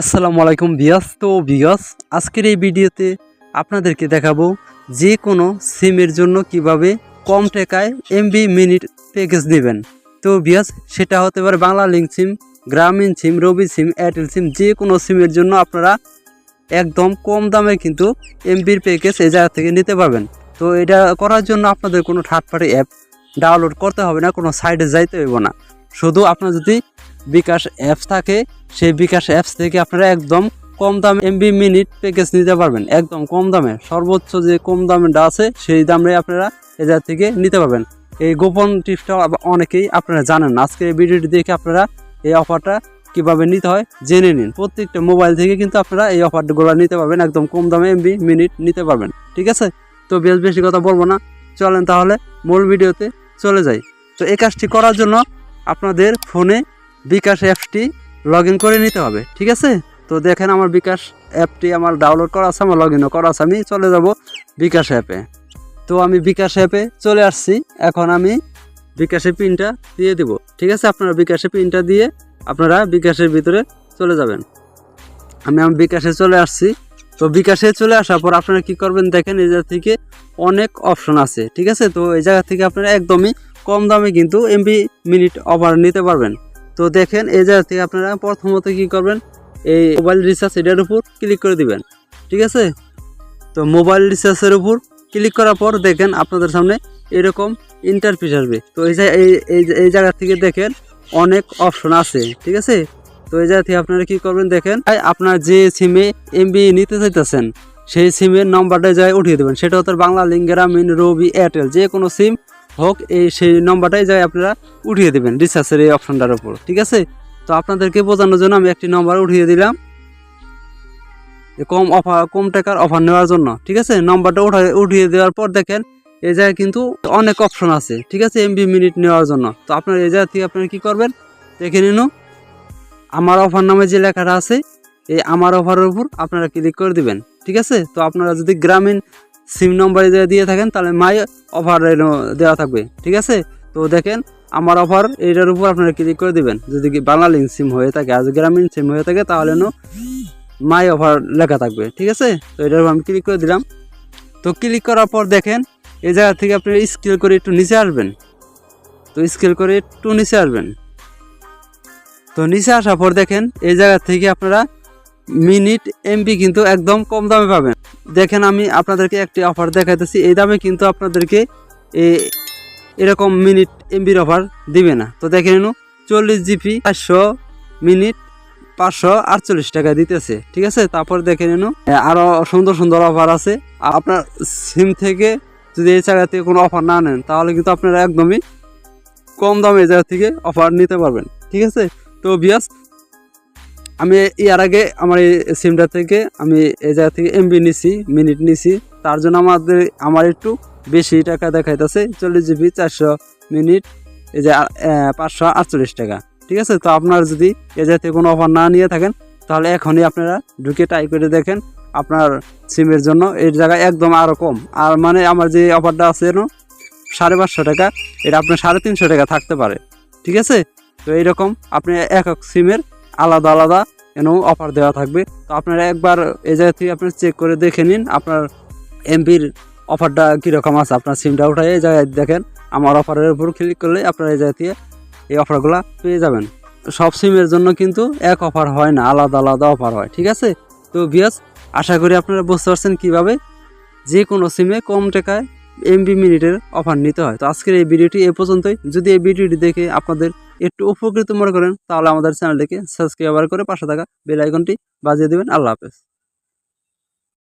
আসসালামু আলাইকুম বিয়াস তো বিয়াস আজকের এই ভিডিওতে আপনাদেরকে দেখাবো যে কোনো সিমের জন্য কীভাবে কম টাকায় এমবি মিনিট প্যাকেজ নেবেন। তো বিয়াস সেটা হতে পারে বাংলা লিঙ্ক সিম, গ্রামীণ সিম, রবি সিম, এয়ারটেল সিম, যে কোনো সিমের জন্য আপনারা একদম কম দামে কিন্তু এমবির প্যাকেজ এই জায়গা থেকে নিতে পারবেন। তো এটা করার জন্য আপনাদের কোনো থার্ড পার্টি অ্যাপ ডাউনলোড করতে হবে না, কোনো সাইডে যাইতে হইব না। শুধু আপনার যদি বিকাশ অ্যাপস থাকে, সেই বিকাশ অ্যাপস থেকে আপনারা একদম কম দামে এমবি মিনিট প্যাকেজ নিতে পারবেন। একদম কম দামে, সর্বোচ্চ যে কম দামেটা আছে, সেই দামে আপনারা এজার থেকে নিতে পারবেন। এই গোপন টিপসটাও আবার অনেকেই আপনারা জানেন আজকে এই ভিডিওটি দেখে আপনারা এই অফারটা কীভাবে নিতে হয় জেনে নিন। প্রত্যেকটা মোবাইল থেকে কিন্তু আপনারা এই অফারগুলো নিতে পারবেন। একদম কম দামে এমবি মিনিট নিতে পারবেন। ঠিক আছে? তো বেশ বেশি কথা বলব না। চলেন তাহলে মূল ভিডিওতে চলে যাই। তো এই কাজটি করার জন্য আপনাদের ফোনে বিকাশ অ্যাপসটি লগ করে নিতে হবে, ঠিক আছে? তো দেখেন আমার বিকাশ অ্যাপটি আমার ডাউনলোড করা আছে, আমার লগ ইনও করা আছে, আমি চলে যাব বিকাশ অ্যাপে। তো আমি বিকাশ অ্যাপে চলে আসছি, এখন আমি বিকাশের পিনটা দিয়ে দিব, ঠিক আছে? আপনারা বিকাশের পিনটা দিয়ে আপনারা বিকাশের ভিতরে চলে যাবেন। আমি আমার বিকাশে চলে আসছি, তো বিকাশে চলে আসার পর আপনারা কি করবেন দেখেন, এই জায়গা থেকে অনেক অপশন আছে, ঠিক আছে? তো এই জায়গা থেকে আপনারা একদমই কম দামে কিন্তু এমবি মিনিট অফার নিতে পারবেন। তো দেখেন, এই জায়গা থেকে আপনারা প্রথমত কি করবেন, এই মোবাইল রিচার্জ এটার উপর ক্লিক করে দিবেন, ঠিক আছে? তো মোবাইল রিচার্জের উপর ক্লিক করার পর দেখেন আপনাদের সামনে এরকম ইন্টারফেস আসবে। তো এই এই জায়গা থেকে দেখেন অনেক অপশন আছে, ঠিক আছে? তো এই জায়গা থেকে আপনারা কী করবেন, দেখেন আপনার যে সিমে এমবি নিতে চাইতেছেন, সেই সিমের নম্বরটা যায় উঠিয়ে দেবেন। সেটা হচ্ছে বাংলা লিঙ্ক গ্রামীণ রবি এয়ারটেল যে কোনো সিম হোক, এই সেই নম্বরটাই যায় আপনারা উঠিয়ে দেবেন রিচার্জের এই অপশানটার উপর, ঠিক আছে? তো আপনাদেরকে বোঝানোর জন্য আমি একটি নম্বর উঠিয়ে দিলাম। কম অফার কম টাকার অফার নেওয়ার জন্য, ঠিক আছে? নম্বরটা উঠায় উঠিয়ে দেওয়ার পর দেখেন, এই জায়গায় কিন্তু অনেক অপশন আছে, ঠিক আছে? এমবি মিনিট নেওয়ার জন্য। তো আপনার এই জায়গা থেকে আপনারা কী করবেন? দেখে নিন। আমার অফার নামে যে লেখাটা আছে, এই আমার অফারের উপর আপনারা ক্লিক করে দিবেন, ঠিক আছে? তো আপনারা যদি গ্রামীণ সিম নম্বরে যদি দিয়ে থাকেন, তাহলে মাই অফার দেওয়া থাকবে, ঠিক আছে? তো দেখেন, আমার অফার এইটার উপর আপনারা ক্লিক করে দিবেন। যদি বাংলা লিঙ্ক সিম হয়ে থাকে যদি গ্রামীণ সিম হয়ে থাকে, তাহলে মাই অফার লেখা থাকবে, ঠিক আছে? তো এটার উপর আমি ক্লিক করে দিলাম। তো ক্লিক করার পর দেখেন, এই জায়গা থেকে আপনি স্কেল করে একটু নিচে আসবেন। তো স্কেল করে একটু নিচে আসবেন। তো নিচে আসার পর দেখেন, এই জায়গা থেকে আপনারা মিনিট এমবি কিন্তু একদম কম দামে পাবেন। দেখেন আমি আপনাদেরকে একটি অফার দেখাইতেছি। এই দামে কিন্তু আপনাদেরকে এরকম মিনিট এমবির অফার দিবে না। তো দেখে নিন, চল্লিশ জিবি পাঁচশো মিনিট পাঁচশো আটচল্লিশ টাকা দিতেছে। ঠিক আছে? তারপর দেখে নিন আরও সুন্দর সুন্দর অফার আছে। আপনার সিম থেকে যদি এই জায়গা থেকে কোনো অফার না নেন, তাহলে কিন্তু আপনারা একদমই কম দামে এই জায়গা থেকে অফার নিতে পারবেন। ঠিক আছে? তো বিয়াস আমি এর আগে আমার এই সিমটা থেকে আমি এই জায়গা থেকে এমবি নিছি মিনিট নিছি। তার জন্য আমাদের, আমার একটু বেশি টাকা দেখাইতেছে, চল্লিশ জিবি চারশো মিনিট এই যে পাঁচশো আটচল্লিশ টাকা। ঠিক আছে? তো আপনার যদি এ থেকে কোনো অফার না নিয়ে থাকেন, তাহলে এখনই আপনারা ঢুকে ট্রাই করে দেখেন আপনার সিমের জন্য। এর জায়গায় একদম আরও কম। আর মানে আমার যে অফারটা আছে সাড়ে পাঁচশো টাকা, এটা আপনার সাড়ে তিনশো টাকা থাকতে পারে। ঠিক আছে? তো এইরকম আপনি এক এক সিমের আলাদা আলাদা এন অফার দেওয়া থাকবে। তো আপনারা একবার এই জায়গা থেকে আপনি চেক করে দেখে নিন, আপনার এমপির অফারটা কীরকম আছে। আপনার সিমটা উঠাই এই জায়গায় দেখেন, আমার অফারের উপর ক্লিক করলে আপনারা এই জায়গা থেকে এই অফারগুলো পেয়ে যাবেন। সব সিমের জন্য কিন্তু এক অফার হয় না, আলাদা আলাদা অফার হয়, ঠিক আছে? তো বিয়াস আশা করি আপনারা বুঝতে পারছেন কীভাবে যে কোনো সিমে কম টাকায় এমবি মিনিটের অফার নিতে হয়। তো আজকের এই ভিডিওটি এ পর্যন্তই। যদি এই ভিডিওটি দেখে আপনাদের একটু উপকৃত মনে করেন, তাহলে আমাদের চ্যানেলটিকে সাবস্ক্রাইবার করে পাশে থাকা বেল আইকনটি বাজিয়ে দেবেন। আল্লাহ হাফেজ।